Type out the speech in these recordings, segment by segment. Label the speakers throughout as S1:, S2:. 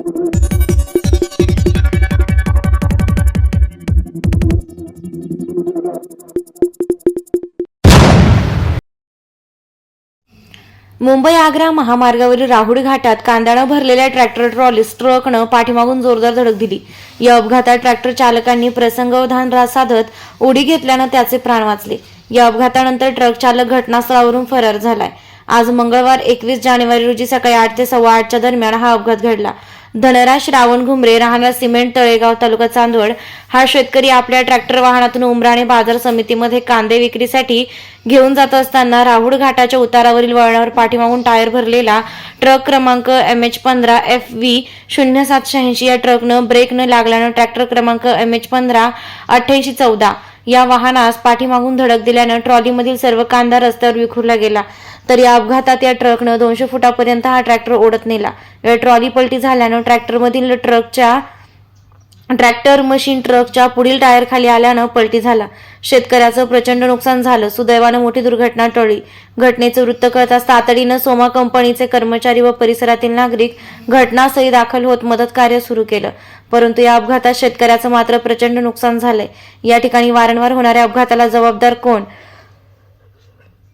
S1: मुंबई आग्रा महामार्गावरील राहुड घाटात कांद्यानं भरलेल्या ट्रॅक्टर ट्रॉलीस ट्रकनं पाठीमागून जोरदार धडक दिली. या अपघातात ट्रॅक्टर चालकांनी प्रसंगवधान साधत उडी घेतल्यानं त्याचे प्राण वाचले. या अपघातानंतर ट्रक चालक घटनास्थळावरून फरार झालाय. आज मंगळवार एकवीस जानेवारी रोजी सकाळी आठ ते सव्वा आठच्या दरम्यान हा अपघात घडला. धनराज श्रावण घुमरे राहणार सिमेंट तळेगाव तालुका चांदवड. हा शेतकरी आपल्या ट्रॅक्टर वाहनातून उमराणे बाजार समितीमध्ये कांदे विक्रीसाठी घेऊन जात असताना राहुड घाटाच्या उतारावरील वळणावर पाठीमागून टायर भरलेला ट्रक क्रमांक एम एच पंधरा एफ व्ही शून्य सातशे ऐंशी या ट्रकनं ब्रेक न लागल्यानं ट्रॅक्टर क्रमांक एम एच पंधरा अठ्ठ्याऐंशी चौदा या वाहनास पाठीमागून धडक दिल्यानं ट्रॉलीमधील सर्व कांदा रस्त्यावर विखुरला गेला. तर या अपघातात या ट्रकनं दोनशे फुटापर्यंत हा ट्रॅक्टर ओढत नेला. या ट्रॉली पलटी झाल्यानं ट्रॅक्टरमधील ट्रकच्या ट्रॅक्टर मशीन ट्रकच्या पुढील टायर खाली आल्यानं पलटी झाला. शेतकऱ्याचं प्रचंड नुकसान झालं. सुदैवानं मोठी दुर्घटना टळली. घटनेचं वृत्त कळताच तातडीनं सोमा कंपनीचे कर्मचारी व परिसरातील नागरिक घटनास्थळी दाखल होत मदत कार्य सुरू केलं. परंतु या अपघातात शेतकऱ्याचं मात्र प्रचंड नुकसान झालंय. या ठिकाणी वारंवार होणाऱ्या अपघाताला जबाबदार कोण?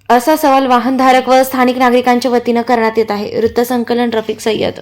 S1: असा सवाल वाहनधारक व स्थानिक नागरिकांच्या वतीनं करण्यात येत आहे. वृत्तसंकलन रफिक सय्यद